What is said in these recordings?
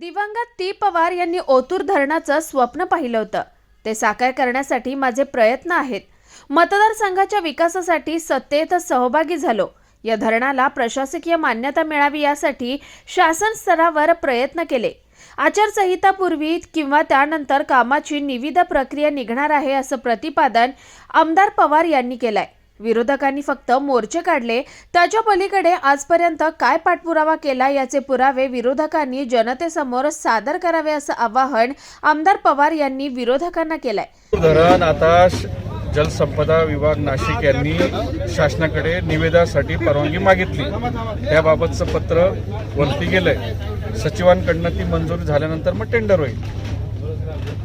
दिवंगत टी पवार यांनी ओतूर धरणाचं स्वप्न पाहिलं होतं. ते साकार करण्यासाठी माझे प्रयत्न आहेत. मतदारसंघाच्या विकासासाठी सत्तेत सहभागी झालो. या धरणाला प्रशासकीय मान्यता मिळावी यासाठी शासन स्तरावर प्रयत्न केले. आचारसंहितापूर्वी किंवा त्यानंतर कामाची निविदा प्रक्रिया निघणार आहे असं प्रतिपादन आमदार पवार यांनी केलंय. विरोधकांनी फक्त मोर्चे काढले. त्याच्या पलीकडे आजपर्यंत काय पाठपुरावा केला याचे पुरावे विरोधकांनी जनतेसमोर सादर करावे असं आवाहन आमदार पवार यांनी विरोधकांना केलंय. धरण आता जलसंपदा विभाग नाशिक यांनी शासनाकडे निवेदनासाठी परवानगी मागितली. त्याबाबतचं पत्र वरती गेलंय. सचिवांकडनं ती मंजूर झाल्यानंतर मग टेंडर होईल.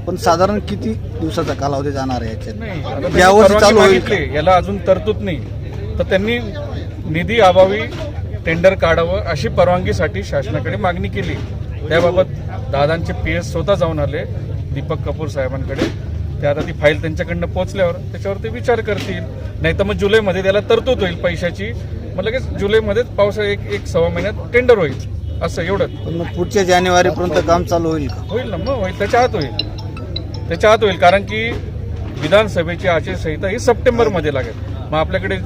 पण साधारण किती दिवसाचा कालावधी जाणार आहे याच्यात? यावर्षी परवानगी चालू होईल याला अजून तरतूद नाही. तर त्यांनी निधी अभावी टेंडर काढावं अशी परवानगीसाठी शासनाकडे मागणी केली. त्याबाबत दादांचे पी एस स्वतः जाऊन आले दीपक कपूर साहेबांकडे. ते आता ती फाईल त्यांच्याकडनं पोहोचल्यावर त्याच्यावर ते विचार करतील. नाही तर मग जुलैमध्ये त्याला तरतूद होईल पैशाची. मग लगेच जुलैमध्येच पावसाळा एक एक सव्वा महिन्यात टेंडर होईल. असं एवढंच पण मग पुढच्या जानेवारीपर्यंत काम चालू होईल का? होईल ना मग होईल. त्याच्या आत होईल. त्याच्या आत होईल कारण की विधानसभेची आचारसंहिता ही सप्टेंबरमध्ये लागेल. मग आपल्याकडे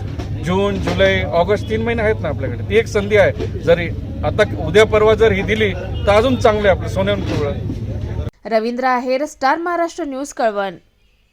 जून जुलै ऑगस्ट तीन महिने आहेत ना आपल्याकडे. ती एक संधी आहे. जरी आता उद्या परवा जर ही दिली तर अजून चांगलं आहे आपलं सोन्याहून पिवळं रवींद्र आहेर स्टार महाराष्ट्र न्यूज कळवण.